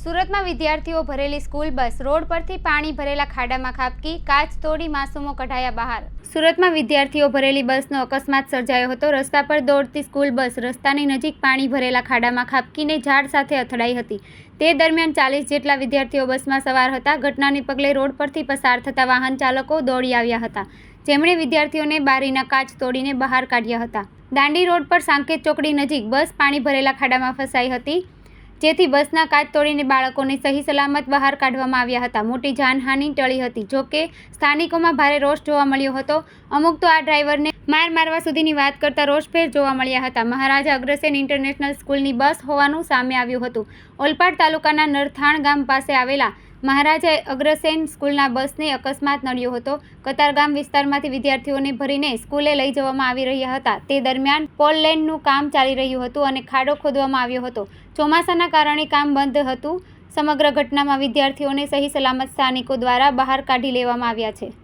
સુરતમાં વિદ્યાર્થીઓ ભરેલી સ્કૂલ બસ રોડ પરથી પાણી ભરેલા ખાડામાં ખાબકી, કાચ તોડી માસૂમો કઢાયા બહાર. સુરતમાં વિદ્યાર્થીઓ ભરેલી બસનો અકસ્માત સર્જાયો હતો. રસ્તા પર દોડતી સ્કૂલ બસ રસ્તાની નજીક પાણી ભરેલા ખાડામાં ખાબકીને ઝાડ સાથે અથડાઈ હતી. તે દરમિયાન ચાલીસ જેટલા વિદ્યાર્થીઓ બસમાં સવાર હતા. ઘટનાને પગલે રોડ પરથી પસાર થતા વાહન ચાલકો દોડી આવ્યા હતા. જેમણે વિદ્યાર્થીઓને બારીના કાચ તોડીને બહાર કાઢ્યા હતા. દાંડી રોડ પર સાંકેત ચોકડી નજીક બસ પાણી ભરેલા ખાડામાં ફસાઈ હતી. જેથી બસના કાચ તોડીને બાળકોને સહી સલામત બહાર કાઢવામાં આવ્યા હતા. મોટી જાનહાનિ ટળી હતી. જોકે સ્થાનિકોમાં ભારે રોષ જોવા મળ્યો હતો. અમુક તો આ ડ્રાઈવરને માર મારવા સુધીની વાત કરતા રોષભેર જોવા મળ્યા હતા. મહારાજા અગ્રસેન ઇન્ટરનેશનલ સ્કૂલની બસ હોવાનું સામે આવ્યું હતું. ઓલપાડ તાલુકાના નરથાણ ગામ પાસે આવેલા મહારાજા અગ્રસેન સ્કૂલના બસને અકસ્માત નડ્યો હતો. કતારગામ વિસ્તારમાંથી વિદ્યાર્થીઓને ભરીને સ્કૂલે લઈ જવામાં આવી રહ્યા હતા. તે દરમિયાન પોલ લેનનું કામ ચાલી રહ્યું હતું અને ખાડો ખોદવામાં આવ્યો હતો. ચોમાસાના કારણે કામ બંધ હતું. સમગ્ર ઘટનામાં વિદ્યાર્થીઓને સહી સલામત સ્થાનિકો દ્વારા બહાર કાઢી લેવામાં આવ્યા છે.